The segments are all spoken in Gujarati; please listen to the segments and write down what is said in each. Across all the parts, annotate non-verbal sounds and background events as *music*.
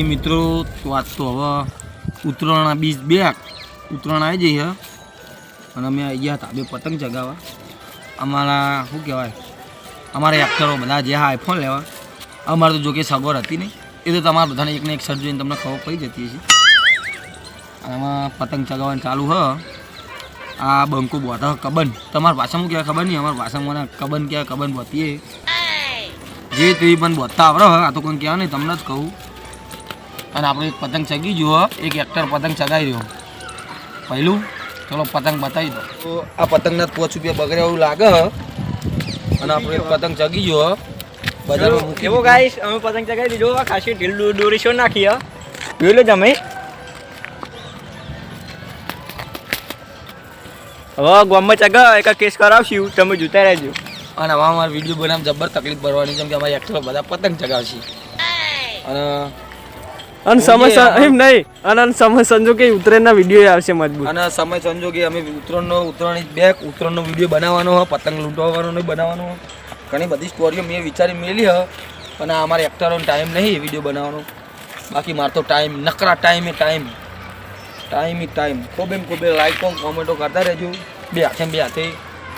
જી મિત્રો તો તો હવે ઉત્તરાયણના બીજ બે ઉત્તરાયણ આવી જઈ હે અને અમે આવી ગયા હતા બે પતંગ ચગાવવા. અમારા, શું કહેવાય, અમારા એક્ટરો બધા જે આઈફોન લેવા. અમારે તો જોકે સગવડ હતી નહીં. એ તો તમારા બધાને એકને એક શર્ટ જોઈને તમને ખબર પડી જતી અને આમાં પતંગ ચગાવવાનું ચાલુ હ. આ બંકુ બોતા કબન. તમારા ભાષામાં કહેવાય ખબર નહીં? અમારા ભાષામાં મને કબન કહેવાય, કબન બોતીએ જે તે પણ બોતા આવડે આ તો કોઈ કહેવાય નહીં, તમને જ કહું. અને આપણે એક પતંગ ચગી જુઓ એક એક્ટર પતંગ ચગાવી રહ્યો. પહેલું ચલો પતંગ બતાવી દો. તો આ પતંગના પોચ રૂપિયા બગડે એવું લાગે અને આપણે એક પતંગ ચગી જુઓ બજારમાં એવો ગાઈશ અમે પતંગ ચગાવી દીધો આ ખાસી ઢીલ દોરી શો નાખીએ હે. જોઈ લો તમે. હવે ગામમાં ચગા એક કેસ કરાવશું તમે જોતા રહેજો. અને આમાં અમારે વીડિયો બનાવ જબર તકલીફ પડવાની કેમ કે અમારે એક્ટરો બધા પતંગ ચગાવશે. અને અને સમય એમ નહીં. અને સમય સંજોગે ઉત્તરાયણના વીડિયો આવશે મજબૂત. અને સમય સંજોગે અમે ઉત્તરાયણનો ઉત્તરાયણ બે ઉત્તરાયણનો વીડિયો બનાવવાનો હોય પતંગ લૂંટવાનો નહીં બનાવવાનો હોય ઘણી બધી સ્ટોરીઓ મેં વિચારી મેલી હ પણ અમારે એક્ટરોનો ટાઈમ નહીં વીડિયો બનાવવાનો. બાકી મારે તો ટાઈમ નકરા ટાઈમે ટાઈમ ટાઈમ ટાઈમ ખૂબ એમ ખૂબ લાઈકો કોમેન્ટો કરતા રહેજો. બે હાથે બે હાથે.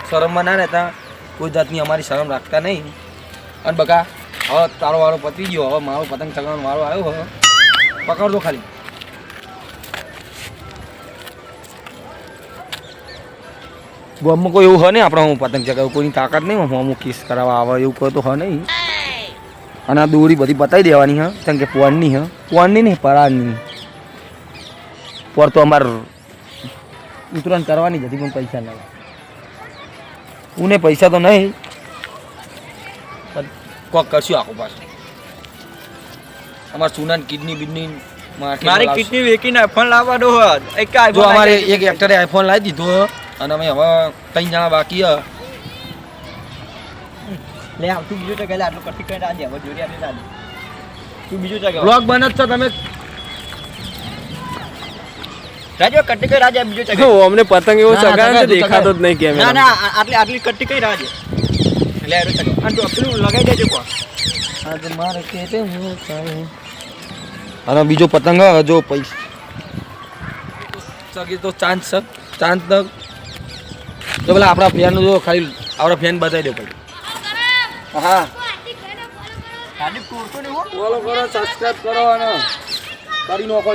શરમમાં ના રહેતા. કોઈ જાતની અમારી શરમ રાખતા નહીં. અને બકા હવે તારો વાળો પતી ગયો. હવે મારો પતંગ ચગાવવાનો વારો આવ્યો હવે પકડજો ખાલી. ગામમાં કોઈ એવું હ નહીં આપણે હું પતંગ ચગાવું, કોઈની તાકાત નહીં? હું અમુક કિસ કરાવવા આવે એવું કોઈ તો હ નહીં. અને આ દોરી બધી બતાવી દેવાની હ, કેમ કે પોનની હ. પોનની નહીં પરાળની પર તો અમારે ઉતરાણ કરવાની જ હતી, પણ પૈસા ના ઉને પૈસા તો નહીં કોક કરશું આખું પાછું. અમારે સુનાન કિડની બિડની મારી કિડની વેકીને આઈફોન લાવવા દો એક જો અમારે એક એક્ટરે આઈફોન લાવી દીધો અને અમે હવે ત્રણ જણા બાકી હ. લે આવતું બીજું તો લે આટલું કટી કઈ આજે હવે જોડી આપી દાદી તું બીજું તો બ્લોગ બને છો તમે. રાજો કટી કરી રાજે બીજું ચગાવ અમને પતંગ એવો ચગાવ, દેખાતો જ નહીં કેમ ના ના આટલી આટલી કટી કરી રાજે. લે આ ચગાવ. અને તું પેલું લગાઈ દેજો કો આજ મારે કેતે હું કાઈ અને બીજો પતંગ હજો જો પૈસા સગી તો ચાંદ છે ચાંદ તક જો પેલા આપણા ફેન જો ખાલી આપણા ફેન બતાવી દો પછી. હા. હાર્દિક કરો સબસ્ક્રાઇબ કરો અને કરી નાખો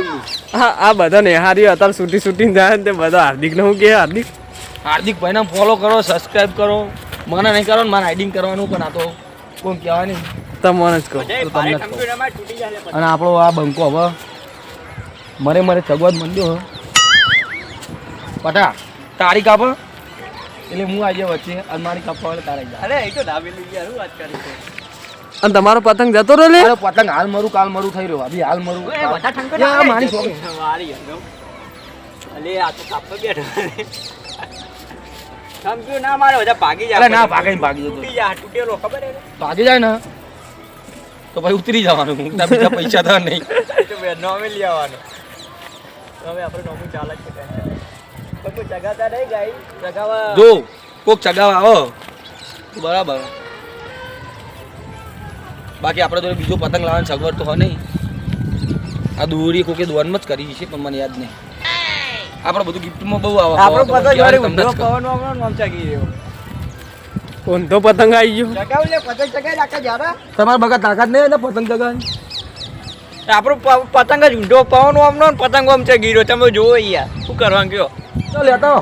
હા આ બધા નેહારી અત્યારે શૂટિંગ શૂટિંગ જાય ને તે બધા હાર્દિકને હું કે હાર્દિક? હાર્દિક ભાઈને ફોલો કરો સબસ્ક્રાઇબ કરો. મને નહીં કરો ને મારે આઈડિંગ કરવાનું પણ આ તો કોઈ કહેવાય નહીં. તમને જ કહું. તમને અને આપણો આ બંકો હવે. મરે મરે ચગવા મંડ્યો હ પટા તારી કાપ એટલે હું આજે વચ્ચે અને મારી કાપવા એટલે તારે અરે એ તો દાબેલી યાર હું વાત કરી અને તમારો પતંગ જતો રહ્યો લે? પતંગ હાલ મરું કાલ મરું થઈ રહ્યો. અભી હાલ મરું. મારી છોકરી. મારી અલે આ તો કાપતો બેઠો થમ્પ્યું ના મારે બધા ભાગી જાય. ના ભાગે ભાગી જતો. તૂટી જાય તૂટેલો ખબર હે ભાગી જાય ને. તો ભાઈ ઉતરી જવાનું. હું બીજા પૈસા તો નહીં. તો બે નોમે લઈ આવવાનો. હવે આપણે નોમી ચાલે છે પણ કોઈ જગાતા નહીં ગાઈ. જગાવા જો કોક ચગાવા આવો. તો બરાબર. બાકી આપણે જોડે બીજો પતંગ લાવવાની સગવડ તો હોય નહીં. આ દોરી કોકે દોનમાં જ કરી છે પણ મને યાદ નહીં. આપણે બધું ગિફ્ટમાં બહુ આવે આપણો તો તમને. પવન નામ રહ્યો ઊંધો પતંગ આવી ગયો. જગાવ લે પતંગ ચગાવી રાખે જારા તમારે બગા તાકાત નહીં એટલે ને પતંગ ચગાવી આપણો પતંગ જ ઊંધો પવન આમનો ને પતંગ આમ છે ગીરો તમે જોવો યાર શું કરવાનું કયો? તો લેતો.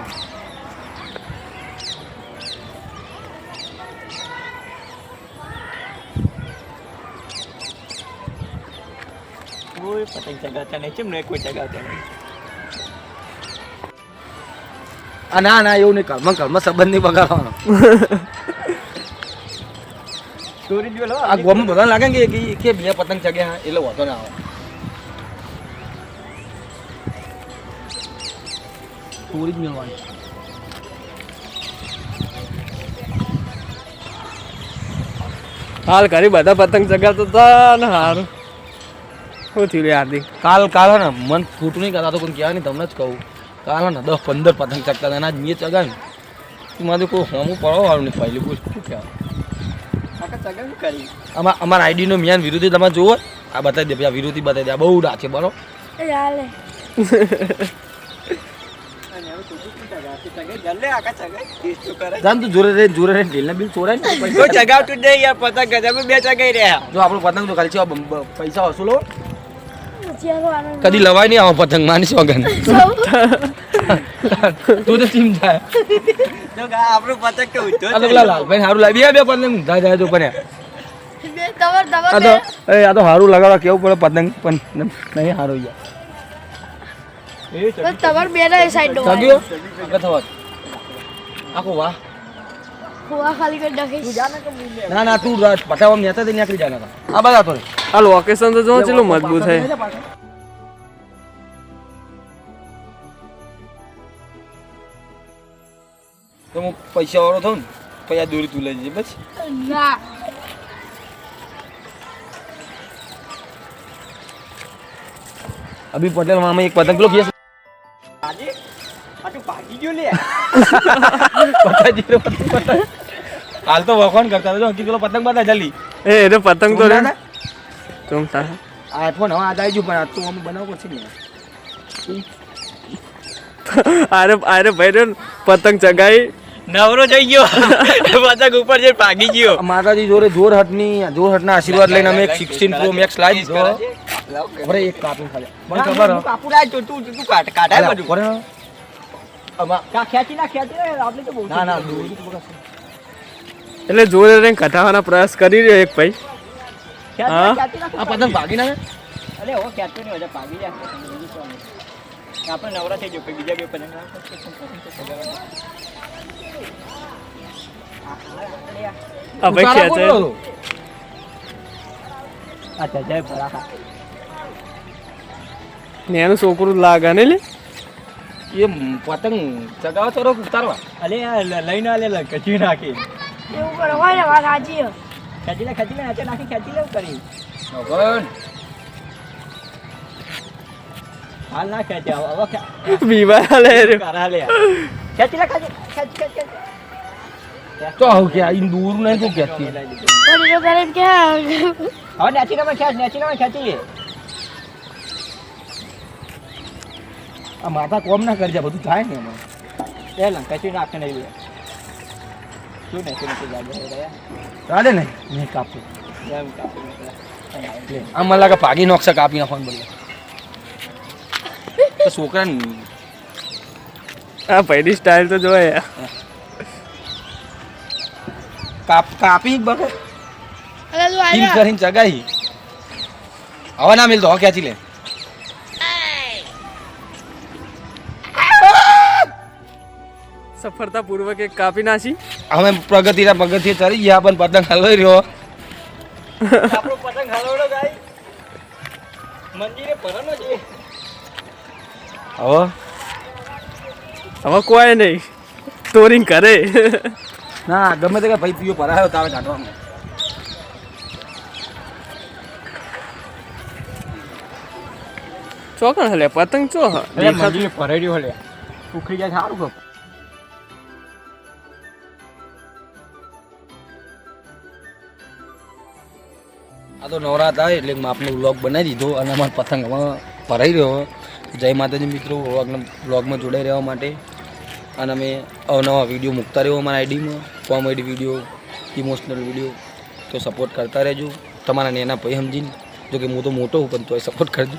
કોઈ પતંગ ચગાવતા નહીં કેમ નહીં કોઈ ચગાવતા નહીં? આ ના ના એવું નહીં કર્મ કર્મ સંબંધ નહીં બગાડવાનો. *laughs* સ્ટોરી જો લો આ ગોમાં બધા લાગે કે કે બે પતંગ ચગ્યા એટલે વાંધો ના આવે. ચોરી જ મેળવાની. હાલ કરી બધા પતંગ ચગાવતો હતા ને હારું. શું થયું લે હાર્દિક? કાલ કાલ ને મન ફૂટ નહીં કરતા તો કોઈ કહેવાય નહીં તમને જ કહું. કાલ ને દસ પંદર પતંગ ચગતા હતા અને આજ મેં ચગાવ્યું. મારે કોઈ હોમું પડવાનું નહીં પહેલું બોલ શું કહેવાય? આખા અમાર આઈડી નો અમારા મિયાન વિરુદ્ધ તમે જુઓ. આ બતાવી દે પછી આ વિરોધી બતાવી દે. આ બહુ ડા છે બરો જાન તું જોરે રે જોરે રે ઢીલના બિલ ચોરાય ને કોઈ ચગાવતું જ નહીં યાર પતંગ જ. બે ચગાઈ રહ્યા. જો આપણો પતંગ તો ખાલી છે પૈસા વસૂલો કદી લવાય નહીં આવો પતંગ માનીશ વગર. *laughs* તું તો ચીમ થાય. આપણું પતક કે ઉઠો આ તો પેલા લાલભાઈ સારું લાવી બે પતંગ ઊંધા જાય તો પણ. બે તવર તવર આ તો એ આ તો સારું લગાડવા કેવું પડે પતંગ પણ નહીં સારું યાર. બે ના સાઈડ સગ્યો આગળ આખો વાહ. હુઆ ખાલી કરી નાખીશ ના ના તું પટાવવા પટાવા નેતા નીકળી જાના આ બધા તો આ લોકેશન તો જો ચેલું મજબૂત છે. તો હું પૈસા વાળો થઉં ને પછી આ દોરી તું લઈ જજે બસ. ના. અભી પટેલ મામા એક પતંગ લો ફેસ આજે? આ ભાગી ગયો લે. પતાજી રે પતંગ પતંગ હાલ તો વખવાન કરતા જો હકી પેલો પતંગ બતા જલ્દી. એ એને પતંગ તો રે. તું આ આઈફોન હવે આ આવી ગયું પણ આ તો અમે બનાવ પડશે ને. આરે આરે ભાઈ પતંગ ચગાઈ નવરો થઈ ગયો. *laughs* પતંગ ઉપર જઈને ભાગી ગયો. માતાજી જોડે જોર હટની જોર હટના આશીર્વાદ લઈને અમે એક સિક્સટીન પ્રો મેક્સ લાવી દીધો અરે એક કાપું ખાલી. મને ખબર કાપું લાય તું તું તું કાઢ કાઢાય બધું. બગાડશે. એટલે જોડે રહીને કઢાવવાનો પ્રયાસ કરી રહ્યો એક ભાઈ. હા? આ પતંગ ભાગી ના અરે ખેંચતો નહીં ભાગી જાય. આપણે નવરા થઈ ગયો બીજા બે પતંગ. ભાઈ ખેંચે અચ્છા જય ભલા. ને એનું છોકરું લાગે ને લે. એ પતંગ ચગાવો તો રોક ઉતારવા. અલે લઈને આલે લ- કચી નાખી. એવું કરવા ને વાત સાચી ખેંચી લે ખેંચી લે નાચે નાખી ખેંચી લે કરી ભગવાન હાલ ના ખેંચે હવે બીમાર લે રે. કરા લે ખેંચી લે ખેંચ. તો હું કે આ દૂર નહીં તો કેતી પણ એનો કરે કે હવે નેચી નામાં ખેંચ નેચી નામાં ખેંચી આ માથા કોમ ના કરજે બધું થાય ને એમાં. એ લંગ કચી નાખે નહીં શું નેચી નથી જાગે રહ્યા ચાલે ને? મેં કાપું. એમ કાપું નાખે. આમ મને લાગે ભાગી નોકશે કાપી નાખવાનું તો છોકરાને આ ભાઈની સ્ટાઇલ તો જોયે કાપ કાપી બકે અરે તું આયા કરીને ચગાઈ. હવે ના મિલ તો ક્યાંથી લે? સફળતા પૂર્વક એક કાપી નાસી હવે પ્રગતિના પ્રગતિ ચડી ગયા પણ પતંગ હલવાઈ રહ્યો. આપણો પતંગ હલવડો ગાઈ મંદિરે ભરવાનો છે હવે. હવે કોઈ નહીં. ટોરિંગ કરે. ના ગમે તે કે ભાઈ પીઓ ભરાયો તાવે કાઢવામાં ચોકણ હલે? પતંગ ચો હ? અરે મંદિરે હલે. ઉખડી જાય સારું કપ આ તો નવરા આવે એટલે આપણે વ્લોગ બનાવી દીધો અને અમારો પતંગ ભરાઈ રહ્યો. જય માતાજી મિત્રો વ્લોગમાં જોડાઈ રહેવા માટે. અને અમે અવનવા વીડિયો મૂકતા રહ્યો અમારા આઈડીમાં કોમેડી વીડિયો ઇમોશનલ વીડિયો તો સપોર્ટ કરતા રહેજો. તમારા નેના ભાઈ સમજીને. જો કે હું તો મોટો હું પણ તોય સપોર્ટ કરજો.